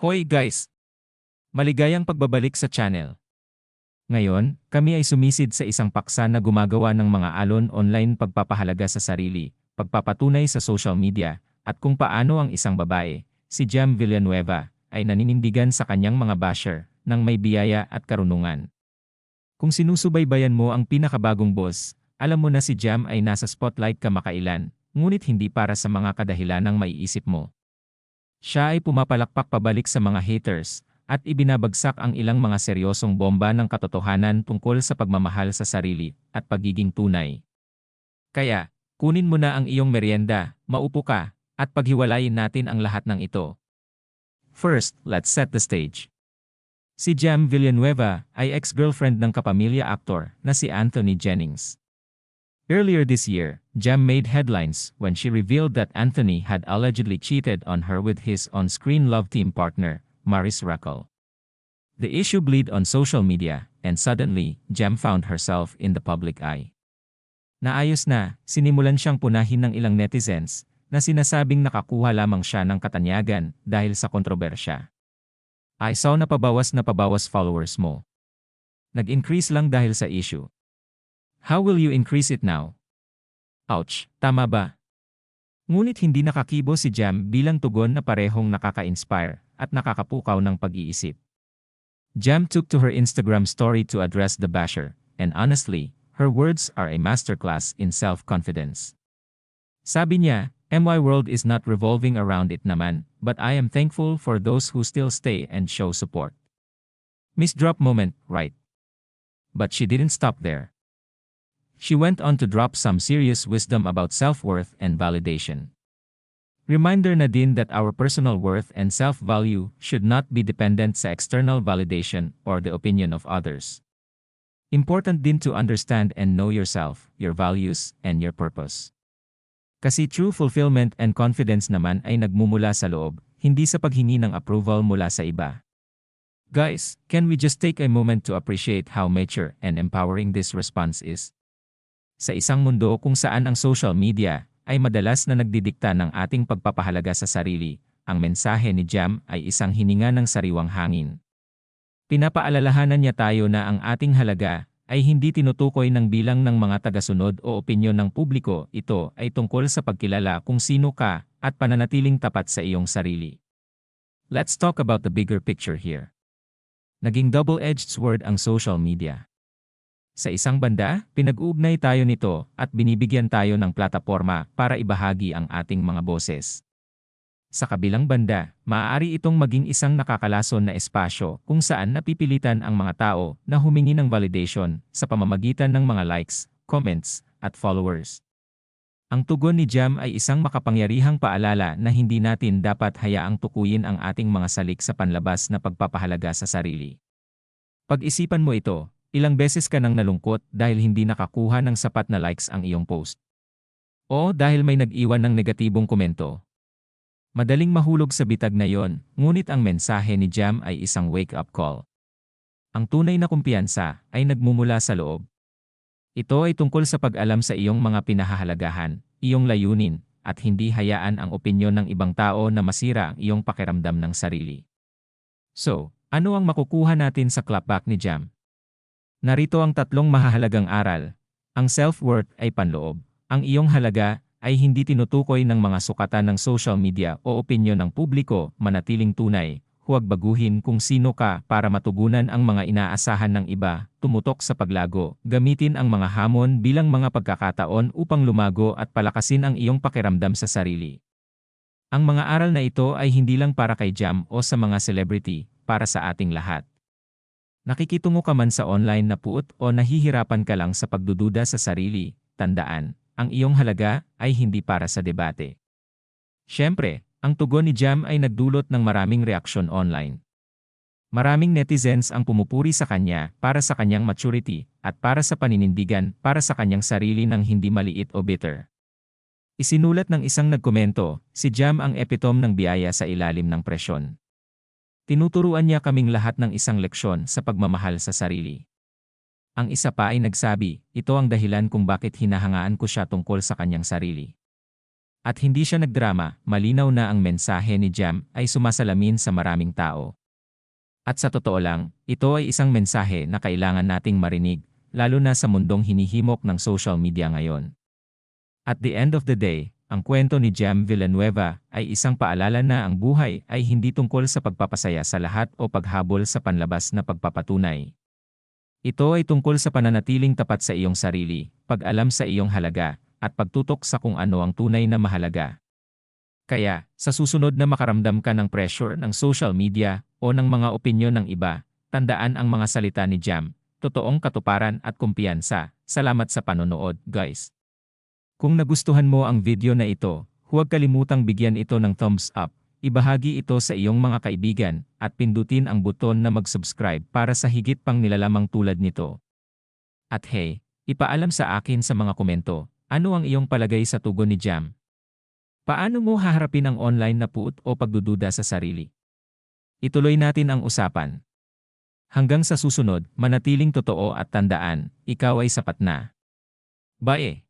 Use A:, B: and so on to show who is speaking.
A: Hoy guys! Maligayang pagbabalik sa channel. Ngayon, kami ay sumisid sa isang paksa na gumagawa ng mga alon online pagpapahalaga sa sarili, pagpapatunay sa social media, at kung paano ang isang babae, si Jam Villanueva, ay naninindigan sa kanyang mga basher, ng may biyaya at karunungan. Kung sinusubaybayan mo ang pinakabagong boss, alam mo na si Jam ay nasa spotlight kamakailan, ngunit hindi para sa mga kadahilanang maiisip mo. Siya ay pumapalakpak pabalik sa mga haters, at ibinabagsak ang ilang mga seryosong bomba ng katotohanan tungkol sa pagmamahal sa sarili at pagiging tunay. Kaya, kunin mo na ang iyong merienda, maupo ka, at paghiwalayin natin ang lahat ng ito. First, let's set the stage. Si Jam Villanueva ay ex-girlfriend ng kapamilya aktor na si Anthony Jennings. Earlier this year, Jam made headlines when she revealed that Anthony had allegedly cheated on her with his on-screen love team partner, Maris Rackle. The issue bleed on social media, and suddenly, Jam found herself in the public eye. Naayos na, sinimulan siyang punahin ng ilang netizens na sinasabing nakakuha lamang siya ng katanyagan dahil sa kontrobersya. I saw na pabawas na pabawas followers mo. Nag-increase lang dahil sa issue. How will you increase it now? Ouch, tama ba? Ngunit hindi nakakibo si Jam bilang tugon na parehong nakaka-inspire at nakakapukaw ng pag-iisip. Jam took to her Instagram story to address the basher, and honestly, her words are a masterclass in self-confidence. Sabi niya, MY world is not revolving around it naman, but I am thankful for those who still stay and show support. Miss drop moment, right? But she didn't stop there. She went on to drop some serious wisdom about self-worth and validation. Reminder na din that our personal worth and self-value should not be dependent sa external validation or the opinion of others. Important din to understand and know yourself, your values, and your purpose. Kasi true fulfillment and confidence naman ay nagmumula sa loob, hindi sa paghingi ng approval mula sa iba. Guys, can we just take a moment to appreciate how mature and empowering this response is? Sa isang mundo kung saan ang social media ay madalas na nagdidikta ng ating pagpapahalaga sa sarili, ang mensahe ni Jam ay isang hininga ng sariwang hangin. Pinapaalalahanan niya tayo na ang ating halaga ay hindi tinutukoy ng bilang ng mga tagasunod o opinyon ng publiko, ito ay tungkol sa pagkilala kung sino ka at pananatiling tapat sa iyong sarili. Let's talk about the bigger picture here. Naging double-edged sword ang social media. Sa isang banda, pinag-uugnay tayo nito at binibigyan tayo ng plataporma para ibahagi ang ating mga boses. Sa kabilang banda, maaari itong maging isang nakakalason na espasyo kung saan napipilitan ang mga tao na humingi ng validation sa pamamagitan ng mga likes, comments, at followers. Ang tugon ni Jam ay isang makapangyarihang paalala na hindi natin dapat hayaang tukuyin ang ating mga salik sa panlabas na pagpapahalaga sa sarili. Pag-isipan mo ito, Ilang beses ka nang nalungkot dahil hindi nakakuha ng sapat na likes ang iyong post. O dahil may nag-iwan ng negatibong komento. Madaling mahulog sa bitag na yon, ngunit ang mensahe ni Jam ay isang wake-up call. Ang tunay na kumpiyansa ay nagmumula sa loob. Ito ay tungkol sa pag-alam sa iyong mga pinahahalagahan, iyong layunin, at hindi hayaan ang opinyon ng ibang tao na masira ang iyong pakiramdam ng sarili. So, ano ang makukuha natin sa clapback ni Jam? Narito ang tatlong mahahalagang aral. Ang self-worth ay panloob. Ang iyong halaga ay hindi tinutukoy ng mga sukatan ng social media o opinyon ng publiko, manatiling tunay. Huwag baguhin kung sino ka para matugunan ang mga inaasahan ng iba, tumutok sa paglago, gamitin ang mga hamon bilang mga pagkakataon upang lumago at palakasin ang iyong pakiramdam sa sarili. Ang mga aral na ito ay hindi lang para kay Jam o sa mga celebrity, para sa ating lahat. Nakikitungo ka man sa online na puot o nahihirapan ka lang sa pagdududa sa sarili, tandaan, ang iyong halaga ay hindi para sa debate. Siyempre, ang tugon ni Jam ay nagdulot ng maraming reaksyon online. Maraming netizens ang pumupuri sa kanya para sa kanyang maturity at para sa paninindigan para sa kanyang sarili ng hindi maliit o bitter. Isinulat ng isang nagkomento, si Jam ang epitome ng biyaya sa ilalim ng presyon. Tinuturuan niya kaming lahat ng isang leksyon sa pagmamahal sa sarili. Ang isa pa ay nagsabi, ito ang dahilan kung bakit hinahangaan ko siya tungkol sa kanyang sarili. At hindi siya nagdrama, malinaw na ang mensahe ni Jam ay sumasalamin sa maraming tao. At sa totoo lang, ito ay isang mensahe na kailangan nating marinig, lalo na sa mundong hinihimok ng social media ngayon. At the end of the day, ang kwento ni Jam Villanueva ay isang paalala na ang buhay ay hindi tungkol sa pagpapasaya sa lahat o paghabol sa panlabas na pagpapatunay. Ito ay tungkol sa pananatiling tapat sa iyong sarili, pag-alam sa iyong halaga, at pagtutok sa kung ano ang tunay na mahalaga. Kaya, sa susunod na makaramdam ka ng pressure ng social media o ng mga opinyon ng iba, tandaan ang mga salita ni Jam, totoong katuparan at kumpiyansa. Salamat sa panonood, guys. Kung nagustuhan mo ang video na ito, huwag kalimutang bigyan ito ng thumbs up, ibahagi ito sa iyong mga kaibigan, at pindutin ang buton na mag-subscribe para sa higit pang nilalamang tulad nito. At hey, ipaalam sa akin sa mga komento, ano ang iyong palagay sa tugon ni Jam? Paano mo haharapin ang online na puot o pagdududa sa sarili? Ituloy natin ang usapan. Hanggang sa susunod, manatiling totoo at tandaan, ikaw ay sapat na. Bye!